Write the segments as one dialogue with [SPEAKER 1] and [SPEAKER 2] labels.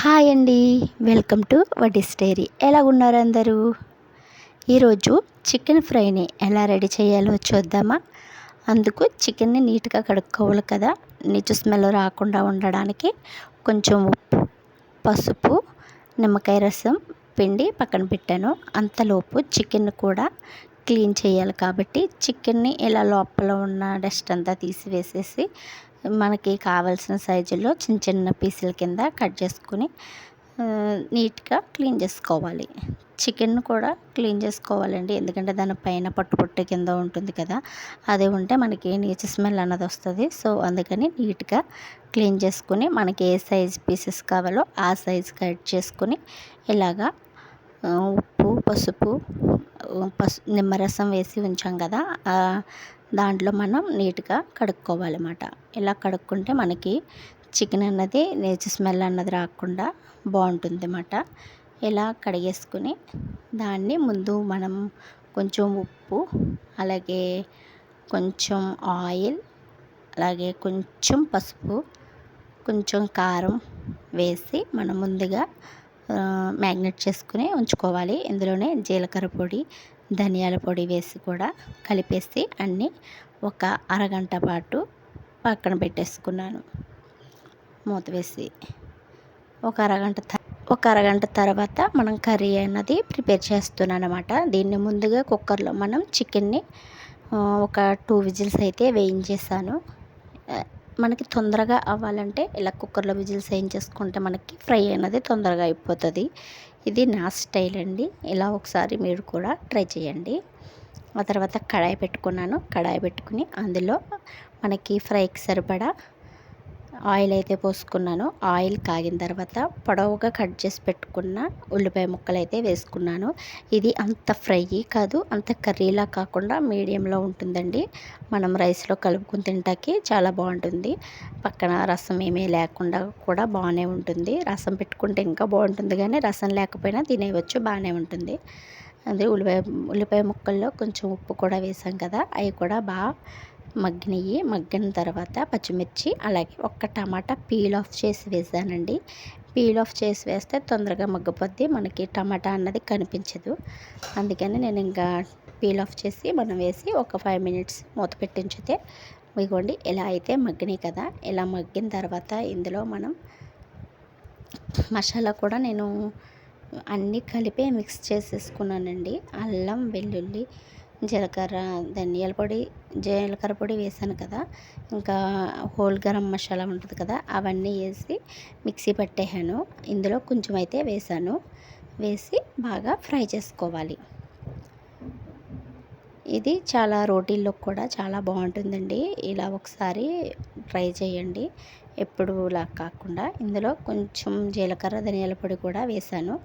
[SPEAKER 1] Hi అండి. Welcome to వడ్డీ dairy ఎలా ఉన్నారు అందరూ? ఈరోజు చికెన్ ఫ్రైని ఎలా రెడీ చేయాలో చూద్దామా? అందుకు చికెన్ని నీట్గా కడుక్కోవాలి కదా. నీచు స్మెల్ రాకుండా ఉండడానికి కొంచెం ఉప్పు పసుపు నిమ్మకాయ రసం పిండి పక్కన పెట్టాను. అంతలోపు చికెన్ కూడా క్లీన్ చేయాలి కాబట్టి చికెన్ని ఇలా లోపల ఉన్న డస్ట్ అంతా తీసివేసేసి మనకి కావాల్సిన సైజులో చిన్న చిన్న పీసుల కింద కట్ చేసుకుని నీట్గా క్లీన్ చేసుకోవాలి. చికెన్ కూడా క్లీన్ చేసుకోవాలండి. ఎందుకంటే దానిపైన పట్టు పొట్టు కింద ఉంటుంది కదా అది ఉంటే మనకి నీచు స్మెల్ అన్నది వస్తుంది. సో అందుకని నీట్గా క్లీన్ చేసుకుని మనకి ఏ సైజ్ పీసెస్ కావాలో ఆ సైజ్ కట్ చేసుకుని ఇలాగా ఉప్పు పసుపు పసు నిమ్మరసం వేసి ఉంచాం కదా దాంట్లో మనం నీట్గా కడుక్కోవాలన్నమాట. ఇలా కడుక్కుంటే మనకి చికెన్ అన్నది నేచు స్మెల్ అన్నది రాకుండా బాగుంటుంది అన్నమాట ఇలా కడిగేసుకుని దాన్ని ముందు మనం కొంచెం ఉప్పు అలాగే కొంచెం ఆయిల్ అలాగే కొంచెం పసుపు కొంచెం కారం వేసి మనం ముందుగా మ్యాగ్నెట్ చేసుకుని ఉంచుకోవాలి. ఇందులోనే జీలకర్ర పొడి ధనియాల పొడి వేసి కూడా కలిపేసి అన్నీ ఒక అరగంట పాటు పక్కన పెట్టేసుకున్నాను. మూత వేసి ఒక అరగంట ఒక అరగంట తర్వాత మనం కర్రీ అన్నది ప్రిపేర్ చేస్తున్నాను అనమాట దీన్ని ముందుగా కుక్కర్లో మనం చికెన్ని ఒక టూ విజిల్స్ అయితే వేయించేసాను. మనకి తొందరగా అవ్వాలంటే ఇలా కుక్కర్లో విజిల్స్ వేయించేసుకుంటే మనకి ఫ్రై అనేది తొందరగా అయిపోతుంది. ఇది నా స్టైల్ అండి. ఇలా ఒకసారి మీరు కూడా ట్రై చేయండి. ఆ తర్వాత కడాయి పెట్టుకున్నాను. కడాయి పెట్టుకుని అందులో మనకి ఫ్రైకి సరిపడా ఆయిల్ అయితే పోసుకున్నాను. ఆయిల్ కాగిన తర్వాత పొడవుగా కట్ చేసి పెట్టుకున్న ఉల్లిపాయ ముక్కలు అయితే వేసుకున్నాను. ఇది అంత ఫ్రై కాదు అంత కర్రీలా కాకుండా మీడియంలో ఉంటుందండి. మనం రైస్లో కలుపుకుని తింటాకి చాలా బాగుంటుంది. పక్కన రసం ఏమీ లేకుండా కూడా బాగానే ఉంటుంది. రసం పెట్టుకుంటే ఇంకా బాగుంటుంది కానీ రసం లేకపోయినా తినేయవచ్చు బాగానే ఉంటుంది. అదే ఉల్లిపాయ ఉల్లిపాయ ముక్కల్లో కొంచెం ఉప్పు కూడా వేసాం కదా అవి కూడా బాగా మగ్గినవి మగ్గిన తర్వాత పచ్చిమిర్చి అలాగే ఒక్క టమాటా పీల్ ఆఫ్ చేసి వేసానండి. పీల్ ఆఫ్ చేసి వేస్తే తొందరగా మగ్గిపోద్ది మనకి టమాటా అన్నది కనిపించదు. అందుకని నేను ఇంకా పీల్ ఆఫ్ చేసి మనం వేసి ఒక ఫైవ్ మినిట్స్ మూత పెట్టించితే ఇదిగోండి ఇలా అయితే మగ్గినాయి కదా. ఇలా మగ్గిన తర్వాత ఇందులో మనం మసాలా కూడా నేను అన్నీ కలిపి మిక్స్ చేసేసుకున్నానండి. అల్లం వెల్లుల్లి జీలకర్ర ధనియాల పొడి జీలకర్ర పొడి వేసాను కదా. ఇంకా హోల్ గరం మసాలా ఉంటుంది కదా అవన్నీ వేసి మిక్సీ పట్టేసాను. ఇందులో కొంచెం అయితే వేసాను. వేసి బాగా ఫ్రై చేసుకోవాలి. ఇది చాలా రోటీల్లో కూడా చాలా బాగుంటుందండి. ఇలా ఒకసారి ట్రై చేయండి. ఎప్పుడులా కాకుండా. ఇందులో కొంచెం జీలకర్ర ధనియాల పొడి కూడా వేసాను.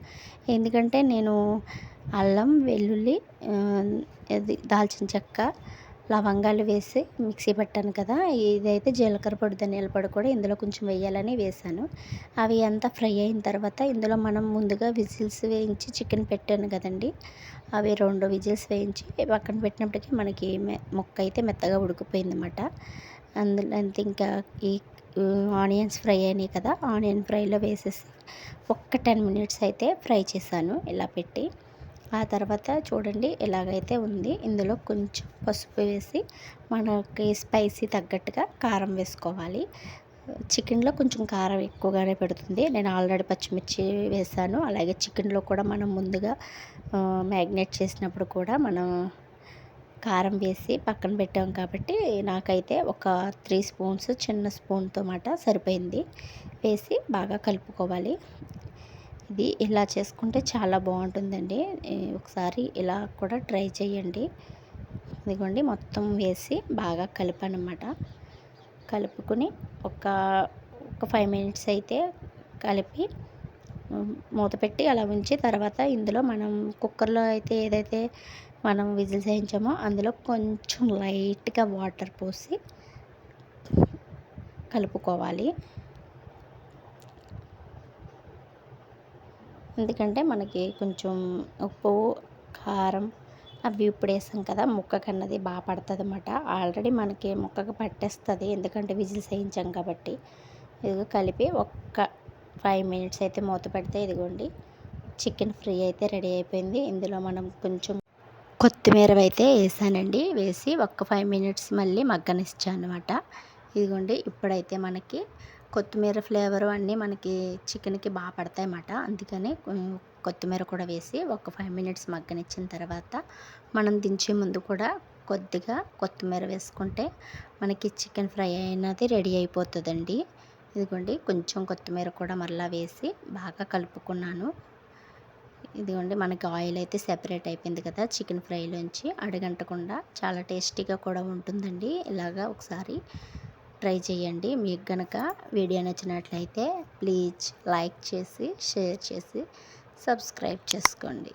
[SPEAKER 1] ఎందుకంటే నేను అల్లం వెల్లుల్లి ఇది దాల్చిన చెక్క లవంగాలు వేసి మిక్సీ పెట్టాను కదా. ఇదైతే జీలకర్ర పొడి ధనియాల పొడి కూడా ఇందులో కొంచెం వేయాలని వేసాను అవి అంతా ఫ్రై అయిన తర్వాత ఇందులో మనం ముందుగా విజిల్స్ వేయించి చికెన్ పెట్టాను కదండి. అవి రెండు విజిల్స్ వేయించి పక్కన పెట్టినప్పటికీ మనకి మొక్క అయితే మెత్తగా ఉడికిపోయిందన్నమాట. అందులో ఇంకా ఈ ఆనియన్స్ ఫ్రై అయినాయి కదా. ఆనియన్ ఫ్రైలో వేసేసి ఒక్క టెన్ మినిట్స్ అయితే ఫ్రై చేశాను ఇలా పెట్టి. ఆ తర్వాత చూడండి ఎలాగైతే ఉంది. ఇందులో కొంచెం పసుపు వేసి మనకి స్పైసీ తగ్గట్టుగా కారం వేసుకోవాలి. చికెన్లో కొంచెం కారం ఎక్కువగానే పెడుతుంది. నేను ఆల్రెడీ పచ్చిమిర్చి వేసాను. అలాగే చికెన్లో కూడా మనం ముందుగా మ్యాగ్నేట్ చేసినప్పుడు కూడా మనం కారం వేసి పక్కన పెట్టాం కాబట్టి నాకైతే ఒక త్రీ స్పూన్స్ చిన్న స్పూన్తో మాట సరిపోయింది. వేసి బాగా కలుపుకోవాలి. ఇది ఇలా చేసుకుంటే చాలా బాగుంటుందండి. ఒకసారి ఇలా కూడా ట్రై చేయండి. ఇదిగోండి మొత్తం వేసి బాగా కలిపానమాట. కలుపుకొని ఒక ఒక ఫైవ్ మినిట్స్ అయితే కలిపి మూత పెట్టి అలా ఉంచి తర్వాత ఇందులో మనం కుక్కర్లో అయితే ఏదైతే మనం విజిల్స్ వేయించామో అందులో కొంచెం లైట్గా వాటర్ పోసి కలుపుకోవాలి. ఎందుకంటే మనకి కొంచెం ఉప్పు కారం అవి ఇప్పుడు వేసాం కదా ముక్కకు అన్నది బాగా పడుతుంది అనమాట ఆల్రెడీ మనకి ముక్కకు పట్టేస్తుంది ఎందుకంటే విజిల్స్ వేయించాం కాబట్టి. ఇదిగో కలిపి ఒక్క ఫైవ్ మినిట్స్ అయితే మూత పెడితే ఇదిగోండి చికెన్ ఫ్రై అయితే రెడీ అయిపోయింది. ఇందులో మనం కొంచెం కొత్తిమీర అయితే వేసానండి. వేసి ఒక్క ఫైవ్ మినిట్స్ మళ్ళీ మగ్గనిచ్చాను అనమాట ఇదిగోండి ఇప్పుడైతే మనకి కొత్తిమీర ఫ్లేవరు అన్నీ మనకి చికెన్కి బాగా పడతాయి అన్నమాట అందుకని కొత్తిమీర కూడా వేసి ఒక ఫైవ్ మినిట్స్ మగ్గనిచ్చిన తర్వాత మనం దించే ముందు కూడా కొద్దిగా కొత్తిమీర వేసుకుంటే మనకి చికెన్ ఫ్రై అయినది రెడీ అయిపోతుందండి. ఇదిగోండి కొంచెం కొత్తిమీర కూడా మరలా వేసి బాగా కలుపుకున్నాను. ఇదిగోండి మనకి ఆయిల్ అయితే సెపరేట్ అయిపోయింది కదా చికెన్ ఫ్రైలోంచి అడగంటకుండా చాలా టేస్టీగా కూడా ఉంటుందండి. ఇలాగా ఒకసారి ట్రై చేయండి. మీకు కనుక వీడియో నచ్చినట్లయితే ప్లీజ్ లైక్ చేసి షేర్ చేసి సబ్స్క్రైబ్ చేసుకోండి.